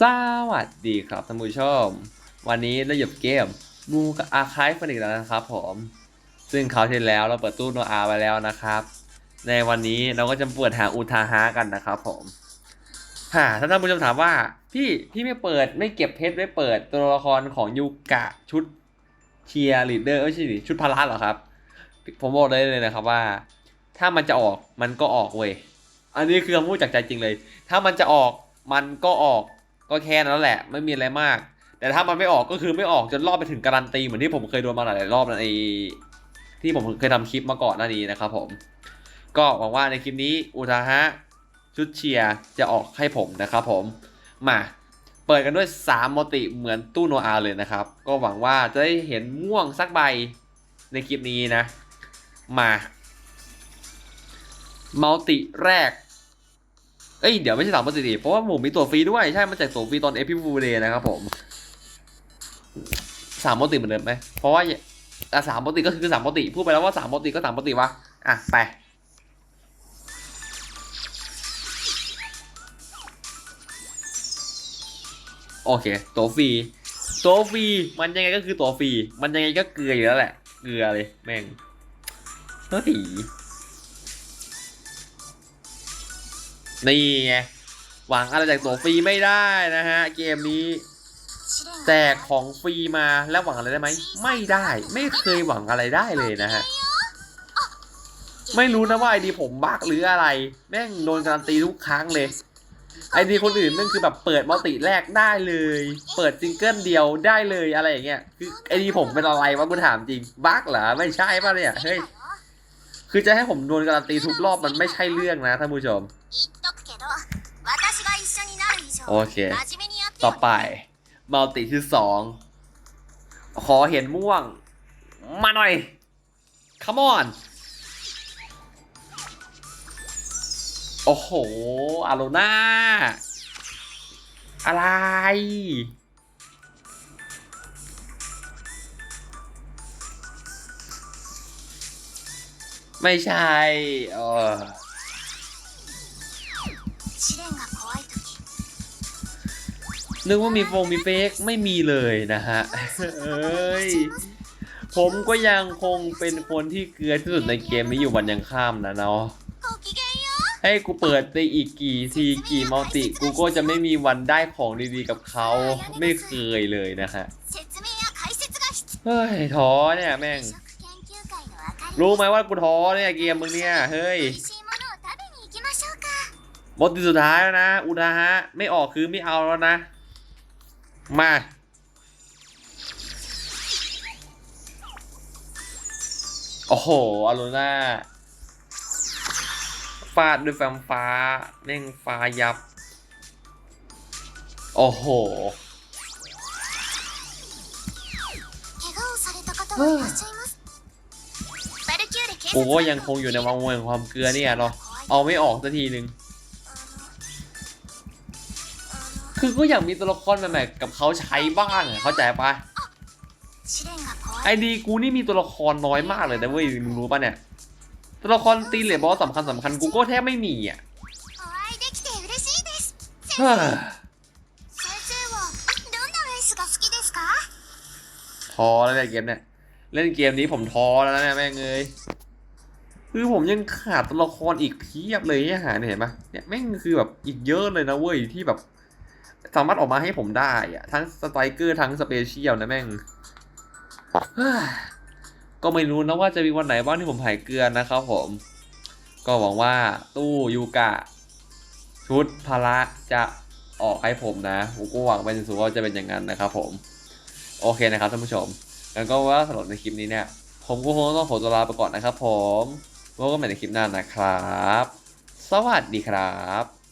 สวัสดีครับท่านผู้ชม วันนี้เราอยู่เกมมูกับอาคายฟันอีกแล้วนะครับผม ซึ่งคราที่แล้วเราเปิดตู้โนอาไปแล้วนะครับ ในวันนี้เราก็จะเปิดหาอุทาหะกันนะครับผมฮ่าถ้าท่านผู้ชมถามว่า พี่พี่ไม่เปิดไม่เก็บเพชรไม่เปิดตัวละครของยูกะชุดเชียร์ลีดเดอร์ไม่ใช่ดิชุดพละเหรอครับ ผมบอกได้เลยนะครับว่า ถ้ามันจะออกมันก็ออกเว้ยอันนี้คือคำพูดจากใจจริงเลย ถ้ามันจะออกมันก็ออก ก็แค่นั้นแหละ ไม่มีอะไรมาก แต่ถ้ามันไม่ออกก็คือไม่ออกจนรอบไปถึงการันตีเหมือนที่ผมเคยโดนมาหลายรอบในที่ผมเคยทำคลิปมาก่อนหน้านี้นะครับผม ก็หวังว่าในคลิปนี้อุทาหะชุดเชียร์จะออกให้ผมนะครับผมมาเปิดกันด้วย3โมติเหมือนตู้โนอาเลยนะครับ ก็หวังว่าจะได้เห็นม่วงสักใบในคลิปนี้นะ มา มัลติแรก เอ้ยเดี๋ยวไม่ใช่สามมัลติดิเพราะว่าผมมีตัวฟรีด้วยใช่ มันแจกตัวฟรีตอนเอพิฟูเดย์นะครับผมสามมัลติเหมือนเดิมไหมเพราะว่าอะสามมัลติก็คือสามมัลติพูดไปแล้วว่าสามมัลติก็สามมัลติวะอะไปโอเค ตัวฟรีตัวฟรีมันยังไงก็คือตัวฟรีมันยังไงก็เกลืออยู่แล้วแหละ เกลือเลยแม่งเฮ้ย นี่ไงหวังอะไรจากตัวฟรีไม่ได้นะฮะ เกมนี้แจกของฟรีมาแล้วหวังอะไรได้ไหมไม่ได้ไม่เคยหวังอะไรได้เลยนะฮะ ไม่รู้นะว่าไอดีผมบักหรืออะไร แม่งโดนการันตีทุกครั้งเลยไอดีคนอื่นนั่นคือแบบเปิดมัลติแรกได้เลย เปิดซิงเกิลเดียวได้เลยอะไรอย่างเงี้ยคือไอดีผมเป็นอะไรวะกูถามจริงบักเหรอไม่ใช่ป่ะเนี่ยเฮ้ยคือจะให้ผมโดนการันตีทุกรอบมันไม่ใช่เรื่องนะท่านผู้ชม โอเค ต่อไปมัลติที่สอง ขอเห็นม่วง มาหน่อย come on โอ้โห อาโลน่า อะไร ไม่ใช่เออ นึกว่ามีฟงมีเฟกไม่มีเลยนะฮะเอ้ยผมก็ยังคงเป็นคนที่เกลือที่สุดในเกมนี้อยู่วันยังข้ามนะเนาะให้กูเปิดไปอีกกี่ทีกี่มัลติกูก็จะไม่มีวันได้ของดีๆกับเขาไม่เคยเลยนะฮะเฮ้ยท้อเนี่ยแม่ง รู้ไหมว่ากูท้อเนี่ยเกมมึงเนี่ยเฮ้ยมดที่สุดท้ายแล้วนะ อุดาฮะ ไม่ออกคือไม่เอาแล้วนะ มา โอ้โหอารุณาฟาดด้วยแฟมฟ้าเน่งฟ้ายับ โอ้โหโอ้ยังคงอยู่ในวงเวียนความเกลือเนี่ยเราเอาไม่ออกสักทีหนึ่ง คือก็อยากมีตัวละครใหม่ๆกับเขาใช้บ้างอะเข้าใจปะไอดีกูนี่มีตัวละครน้อยมากเลยแต่เว้ยมึงรู้ปะเนี่ย ตัวละครตีเหลียบอสสำคัญสำคัญกูก็แทบไม่มีอะท้อแล้วเนี่ยเกมเนี่ย เล่นเกมนี้ผมท้อแล้วนะแม่เงยคือผมยังขาดตัวละครอีกเพียบเลยเนี่ยหาเห็นปะเนี่ยแม่งคือแบบอีกเยอะเลยนะเว้ยที่แบบ สามารถออกมาให้ผมได้อะทั้งสไตรเกอร์ทั้งสเปเชียลนะแม่ง ก็ไม่รู้นะว่าจะมีวันไหนบ้างที่ผมหายเกลือนะครับผม ก็หวังว่าตู้ยูกะ ชุดพละจะออกให้ผมนะผมก็หวังไปสูงว่าจะเป็นอย่างนั้นนะครับผม โอเคนะครับท่านผู้ชม แล้วก็ว่าสำหรับในคลิปนี้เนี่ย ผมก็คงต้องขอตัวลาไปก่อนนะครับผมไว้พบกันใหม่ในคลิปหน้านะครับ สวัสดีครับ